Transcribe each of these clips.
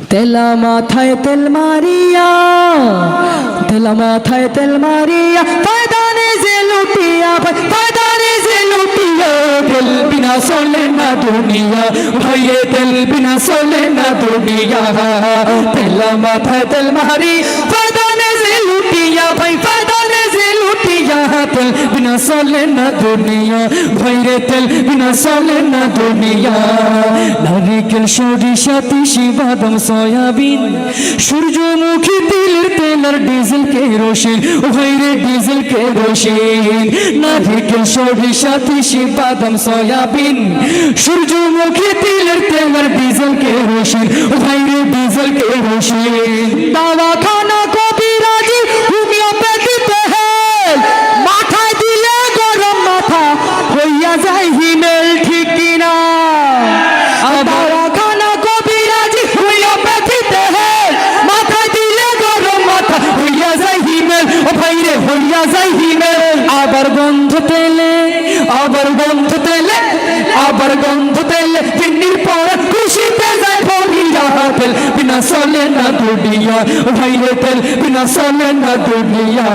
তেলা মাথায় তেল মারিয়া, তেলা মাথায় তেল মারিয়া পায়দানে যে লুটিয়া পায়দানে যে লুটিয়া তেল বিনা চলে না দুনিয়া ভাইয়ে তেল বিনা চলে না দুনিয়া তেলা মাথায় তেল মারি বিনা না দুনিয়া ভাইরে তেল বিনা না দুনিয়া। নারিকেল সরিষা, তিসি, বাদাম, সয়াবিন। সূর্যমুখী তিলের তেল আর ডিজেল কেরোসিন ও ভাইরে ডিজেল কেরোসিন। নারিকেল সরিষা, তিসি, বাদাম, সয়াবিন। সূর্যমুখী তিলের তেল আর ডিজেল কেরোসিন ও ভাইরে ডিজেল কেরোসিন। হইয়া যায় হিমেল আবার গন্ধ তেলে, আবার গন্ধ তেলে, আবার গন্ধ তেলে পিন্ডির পর খুশিতে যাই ভরিয়া তেল বিনা চলে না দুনিয়া ও ভাইরে তেল, বিনা চলে না দুনিয়া।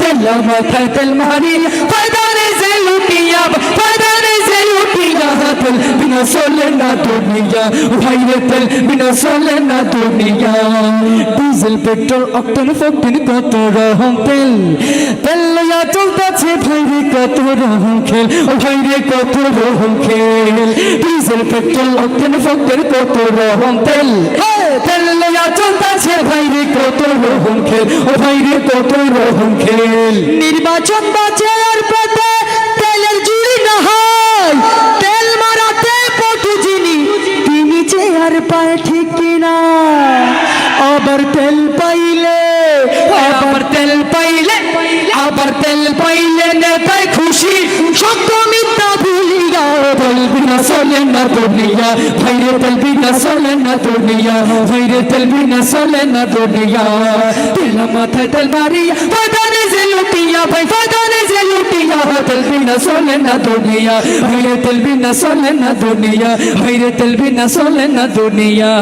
তেল মাথায় তেল মারি ফায়দারে যে লুটিয়া যে লুটিয়া তেল বিনা চলে না দুনিয়া ভাইরে তেল বিনা চলে না দুনিয়া ডিজেল পেট্রোল অক্টেন ফোকটেন কত রকম তেল তেল লইয়া চলতেছে ভাইরে কত রকম খেল ও ভাইরে কত রকম খেল ডিজেল পেট্রোল অক্টেন ফোকটেন কত রকম তেল তেল লইয়া চলতেছে ভাইরে কত রকম খেল ও ভাইরে কত রকম খেল নির্বাচন বাঁচে পায় ঠিক কিনা? আবার তেল পাইলে, আবার তেল পাইলে, আবার তেল পাইলে নেতায় খুশি। সত্য মিথ্যা ভুলিয়া তেল বিনা চলে না দুনিয়া। ভাইরে তেল বিনা চলে না দুনিয়া, ভাইরে তেল বিনা চলে না দুনিয়া। তেল মাথায় তেল মারিয়া ফাদানে যে লুটিয়া, ভাই ফাদানে যে লুটিয়া তেল বিনা চলে না দুনিয়া ভাইরে তেল বিনা চলে না দুনিয়া ভাইরে তেল বিনা চলে না দুনিয়া